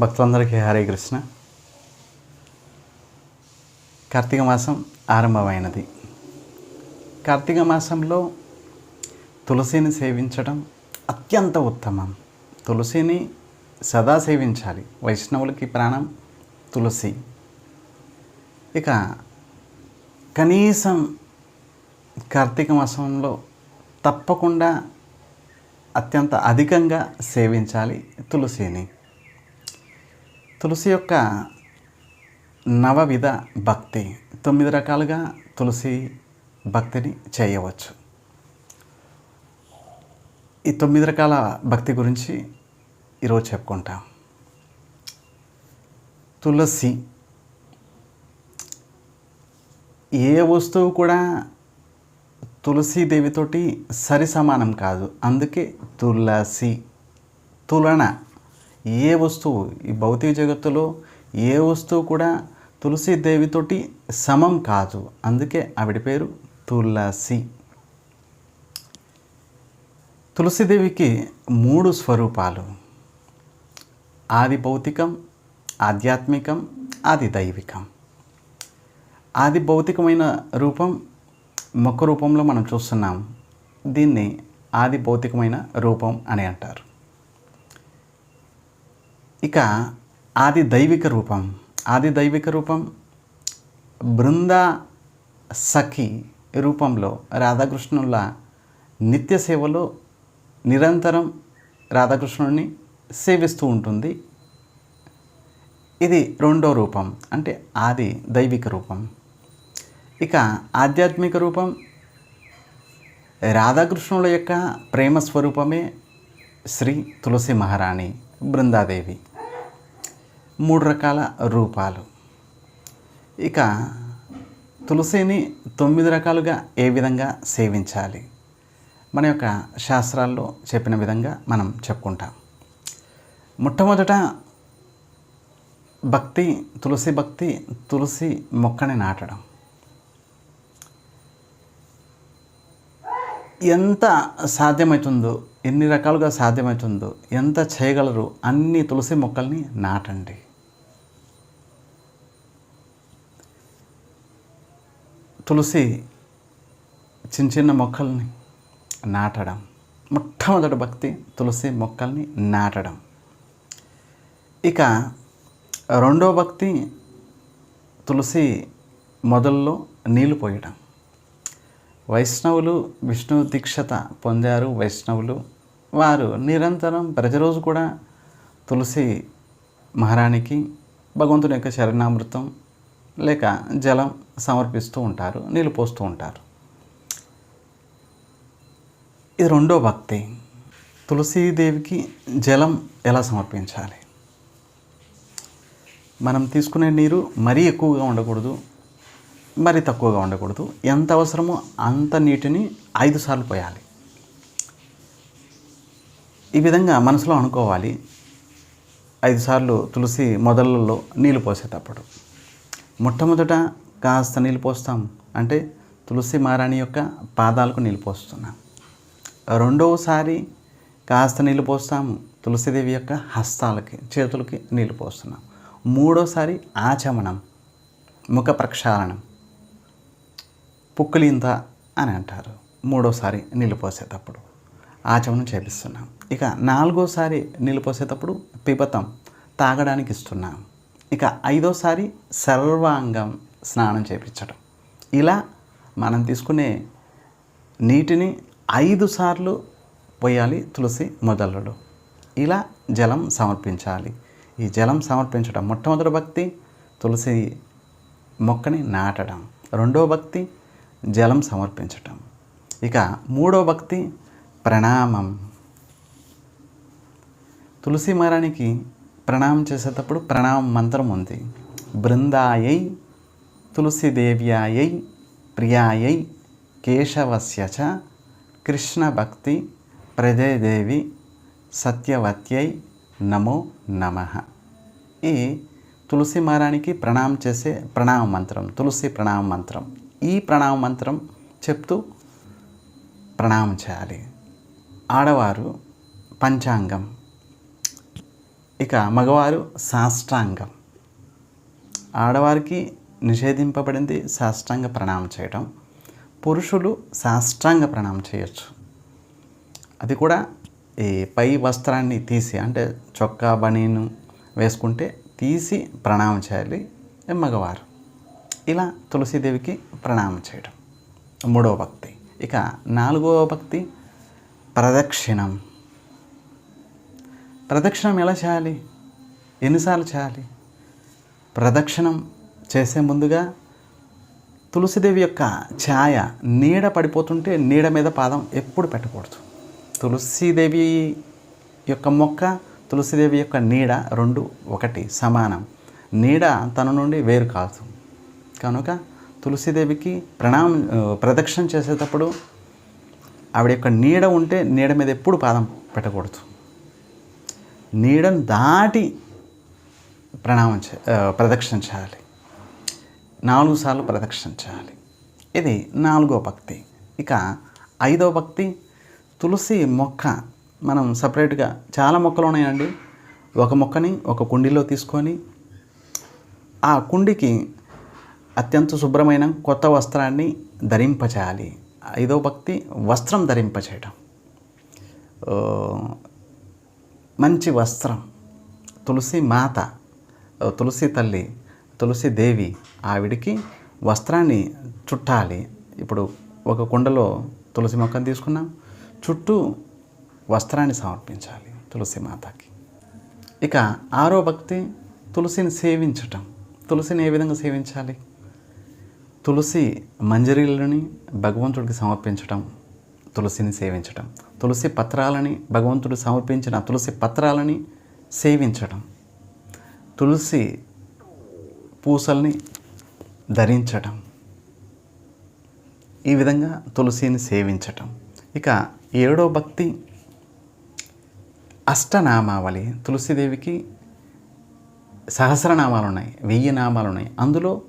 భక్తులందరికీ హరే కృష్ణ. కార్తీక మాసం ఆరంభమైనది. కార్తీక మాసంలో తులసిని సేవించడం అత్యంత ఉత్తమం. తులసిని సదా సేవించాలి. వైష్ణవులకి ప్రాణం తులసి. ఇక కనీసం కార్తీక మాసంలో తప్పకుండా అత్యంత అధికంగా సేవించాలి తులసిని. తులసి యొక్క నవవిధ భక్తి. తొమ్మిది రకాలుగా తులసి భక్తిని చేయవచ్చు. ఈ తొమ్మిది రకాల భక్తి గురించి ఈరోజు చెప్పుకుంటాం. తులసి ఏ వస్తువు కూడా తులసీదేవితోటి సరి సమానం కాదు. అందుకే తులసి తులన ఏ వస్తువు ఈ భౌతిక జగత్తులో ఏ వస్తువు కూడా తులసీదేవితోటి సమం కాదు. అందుకే ఆవిడ పేరు తులసి. తులసిదేవికి మూడు స్వరూపాలు. ఆది భౌతికం ఆధ్యాత్మికం ఆది దైవికం. ఆది భౌతికమైన రూపం మొక్క రూపంలో మనం చూస్తున్నాం. దీన్ని ఆది భౌతికమైన రూపం అని అంటారు. ఇక ఆది దైవిక రూపం. ఆది దైవిక రూపం బృంద సఖి రూపంలో రాధాకృష్ణుల నిత్య సేవలో నిరంతరం రాధాకృష్ణుడిని సేవిస్తూ ఉంటుంది. ఇది రెండో రూపం అంటే ఆది దైవిక రూపం. ఇక ఆధ్యాత్మిక రూపం రాధాకృష్ణుల యొక్క ప్రేమ స్వరూపమే శ్రీ తులసి మహారాణి బృందాదేవి. మూడు రకాల రూపాలు. ఇక తులసిని తొమ్మిది రకాలుగా ఏ విధంగా సేవించాలి? మన యొక్క శాస్త్రాల్లో చెప్పిన విధంగా మనం చెప్పుకుంటాం. మొట్టమొదట భక్తి తులసి భక్తి తులసి మొక్కని నాటడం. ఎంత సాధ్యమవుతుందో ఎన్ని రకాలుగా సాధ్యమవుతుందో ఎంత చేయగలరు అన్ని తులసి మొక్కల్ని నాటండి. తులసి చిన్న చిన్న మొక్కల్ని నాటడం. మొట్టమొదటి భక్తి తులసి మొక్కల్ని నాటడం. ఇక రెండో భక్తి తులసి మొదల్లో నీళ్ళు పోయడం. వైష్ణవులు విష్ణు దీక్షత పొందారు వైష్ణవులు. వారు నిరంతరం ప్రతిరోజు కూడా తులసి మహారాణికి భగవంతుని యొక్క శరణామృతం లేక జలం సమర్పిస్తూ ఉంటారు నీళ్ళు పోస్తూ ఉంటారు. ఇది రెండో భక్తి. తులసీదేవికి జలం ఎలా సమర్పించాలి? మనం తీసుకునే నీరు మరీ ఎక్కువగా ఉండకూడదు మరి తక్కువగా ఉండకూడదు. ఎంత అవసరమో అంత నీటిని ఐదు సార్లు పోయాలి. ఈ విధంగా మనసులో అనుకోవాలి ఐదు సార్లు తులసి మొదళ్ళలో నీళ్ళు పోసేటప్పుడు. మొట్టమొదట కాస్త నీళ్ళు పోస్తాం అంటే తులసి మారాణి యొక్క పాదాలకు నీళ్ళు పోస్తున్నాం రెండవసారి కాస్త నీళ్ళు పోస్తాము తులసిదేవి యొక్క హస్తాలకి చేతులకి నీళ్ళు పోస్తున్నాం మూడోసారి ఆచమనం ముఖ ప్రక్షాళనం. పుక్కులింత అని అంటారు. మూడోసారి నీళ్ళు పోసేటప్పుడు ఆచమనం చేపిస్తున్నాం. ఇక నాలుగోసారి నీళ్ళు పోసేటప్పుడు పిపతం తాగడానికి ఇస్తున్నాం. ఇక ఐదోసారి సర్వాంగం స్నానం చేపించడం ఇలా మనం తీసుకునే నీటిని ఐదు సార్లు పోయాలి తులసి మొదలలో ఇలా జలం సమర్పించాలి. ఈ జలం సమర్పించడం మొట్టమొదటి భక్తి తులసి మొక్కని నాటడం. రెండో భక్తి జలం సమర్పించటం. ఇక మూడో భక్తి ప్రణామం. తులసి మరానికి ప్రణామం చేసేటప్పుడు ప్రణామం మంత్రం ఉంది. బృందాయై తులసిదేవ్యాయై ప్రియాయై కేశవస్య కృష్ణభక్తి కృష్ణ భక్తి ప్రజయదేవి సత్యవత్యై నమో నమ ఈ తులసి మారానికి ప్రణామం చేసే ప్రణామ మంత్రం తులసి ప్రణామ మంత్రం. ఈ ప్రణామ మంత్రం చెప్తూ ప్రణామం చేయాలి. ఆడవారు పంచాంగం ఇక మగవారు సాష్టాంగం. ఆడవారికి నిషేధింపబడింది సాష్టాంగ ప్రణామం చేయటం. పురుషులు సాష్టాంగ ప్రణామం చేయొచ్చు. అది కూడా ఈ పై వస్త్రాన్ని తీసి అంటే చొక్కా బనీను వేసుకుంటే తీసి ప్రణామం చేయాలి మగవారు. ఇలా తులసీదేవికి ప్రణామం చేయడం మూడవ భక్తి. ఇక నాలుగవ భక్తి ప్రదక్షిణం. ప్రదక్షిణం ఎలా చేయాలి? ఎన్నిసార్లు చేయాలి? ప్రదక్షిణం చేసే ముందుగా తులసిదేవి యొక్క ఛాయ నీడ పడిపోతుంటే నీడ మీద పాదం ఎప్పుడు పెట్టకూడదు. తులసీదేవి యొక్క మొక్క తులసిదేవి యొక్క నీడ రెండు ఒకటి సమానం. నీడ తన నుండి వేరు కాదు. కనుక తులసీదేవికి ప్రణామం ప్రదక్షిణ చేసేటప్పుడు ఆవిడ యొక్క నీడ ఉంటే నీడ మీద ఎప్పుడు పాదం పెట్టకూడదు. నీడను దాటి ప్రణామం చే ప్రదక్షిణ చేయాలి. నాలుగు సార్లు ప్రదక్షిణ చేయాలి. ఇది నాలుగో భక్తి. ఇక ఐదో భక్తి తులసి మొక్క. మనం సపరేట్గా చాలా మొక్కలు ఉన్నాయండి. ఒక మొక్కని ఒక కుండీలో తీసుకొని ఆ కుండికి అత్యంత శుభ్రమైన కొత్త వస్త్రాన్ని ధరింపచేయాలి ఐదో భక్తి వస్త్రం ధరింపచేయటం మంచి వస్త్రం. తులసి మాత తులసి తల్లి తులసి దేవి ఆవిడికి వస్త్రాన్ని చుట్టాలి. ఇప్పుడు ఒక కుండలో తులసి మొక్కను తీసుకున్నాం. చుట్టూ వస్త్రాన్ని సమర్పించాలి తులసి మాతకి ఇక ఆరో భక్తి తులసిని సేవించటం. తులసిని ఏ విధంగా సేవించాలి? తులసి మంజరీలని భగవంతుడికి సమర్పించటం తులసిని సేవించటం. తులసి పత్రాలని భగవంతుడు సమర్పించిన తులసి పత్రాలని సేవించటం. తులసి పూసల్ని ధరించటం. ఈ విధంగా తులసిని సేవించటం. ఇక ఏడో భక్తి అష్టనామావళి. తులసిదేవికి సహస్రనామాలు ఉన్నాయి వెయ్యి నామాలు ఉన్నాయి అందులో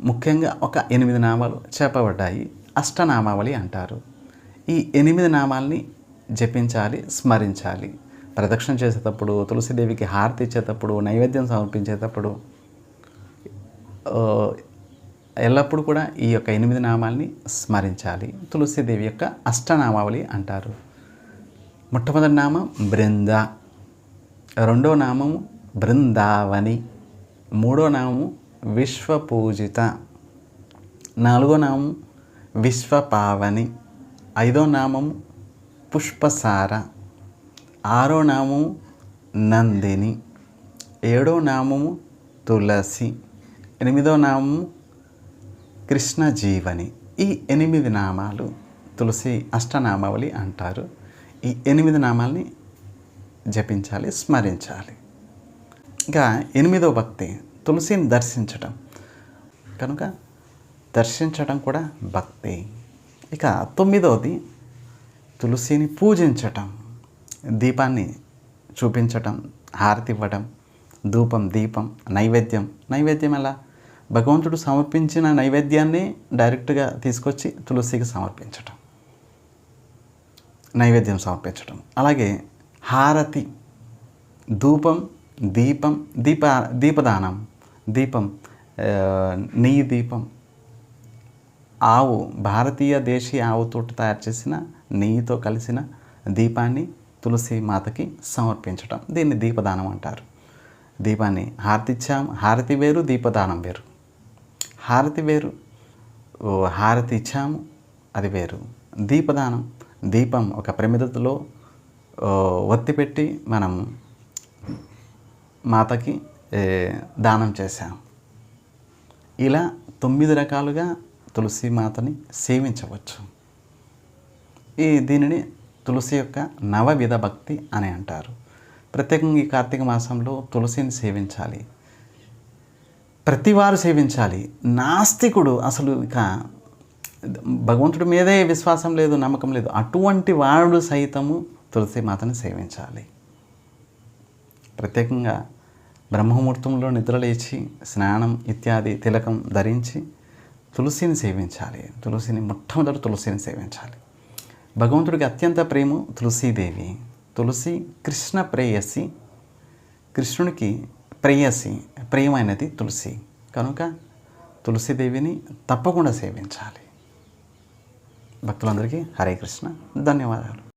ముఖ్యంగా ఒక ఎనిమిది నామాలు చెప్పబడ్డాయి. అష్టనామావళి అంటారు. ఈ ఎనిమిది నామాల్ని జపించాలి స్మరించాలి. ప్రదక్షిణ చేసేటప్పుడు తులసిదేవికి హారతి ఇచ్చేటప్పుడు నైవేద్యం సమర్పించేటప్పుడు ఎల్లప్పుడూ కూడా ఈ యొక్క ఎనిమిది నామాల్ని స్మరించాలి. తులసిదేవి యొక్క అష్టనామావళి అంటారు. మొట్టమొదటి నామం బృంద రెండో నామము బృందావని మూడో నామము విశ్వపూజిత నాలుగో నామం విశ్వపావని ఐదో నామము పుష్పసార ఆరో నామము నందిని ఏడో నామము తులసి ఎనిమిదో నామము కృష్ణ జీవని ఈ ఎనిమిది నామాలు తులసి అష్టనామావళి అంటారు. ఈ ఎనిమిది నామాల్ని జపించాలి స్మరించాలి. ఇంకా ఎనిమిదో భక్తి తులసిని దర్శించటం. కనుక దర్శించడం కూడా భక్తి. ఇక తొమ్మిదవది తులసిని పూజించటం. దీపాన్ని చూపించటం హారతి ఇవ్వడం ధూపం దీపం నైవేద్యం. నైవేద్యం ఎలా? భగవంతుడు సమర్పించిన నైవేద్యాన్ని డైరెక్ట్గా తీసుకొచ్చి తులసికి సమర్పించటం. నైవేద్యం సమర్పించటం. అలాగే హారతి ధూపం దీపం దీప దీపదానం దీపం నెయ్యి దీపం ఆవు భారతీయ దేశీయ ఆవుతో తయారు చేసిన నెయ్యితో కలిసిన దీపాన్ని తులసి మాతకి సమర్పించటం. దీన్ని దీపదానం అంటారు. దీపాన్ని హారతిచ్చాం హారతి వేరు దీపదానం వేరు. హారతి వేరు. హారతి ఇచ్చాము అది వేరు. దీపదానం దీపం ఒక ప్రమిదలో ఒత్తి పెట్టి మనం మాతకి దానం చేశాం. ఇలా తొమ్మిది రకాలుగా తులసి మాతని సేవించవచ్చు. ఈ దీనిని తులసి యొక్క నవవిధ భక్తి అని అంటారు. ప్రత్యేకంగా ఈ కార్తీక మాసంలో తులసిని సేవించాలి. ప్రతివారు సేవించాలి. నాస్తికుడు అసలు ఇక భగవంతుడి మీదే విశ్వాసం లేదు నమ్మకం లేదు. అటువంటి వాడు సైతము తులసి మాతను సేవించాలి. ప్రత్యేకంగా బ్రహ్మముహూర్తంలో నిద్రలేచి స్నానం ఇత్యాది తిలకం ధరించి తులసిని సేవించాలి. తులసిని మొట్టమొదటి తులసిని సేవించాలి. భగవంతుడికి అత్యంత ప్రేమ తులసీదేవి. తులసి కృష్ణ ప్రేయసి కృష్ణునికి ప్రేయసి ప్రియమైనది తులసి. కనుక తులసిదేవిని తప్పకుండా సేవించాలి. భక్తులందరికీ హరే కృష్ణ. ధన్యవాదాలు.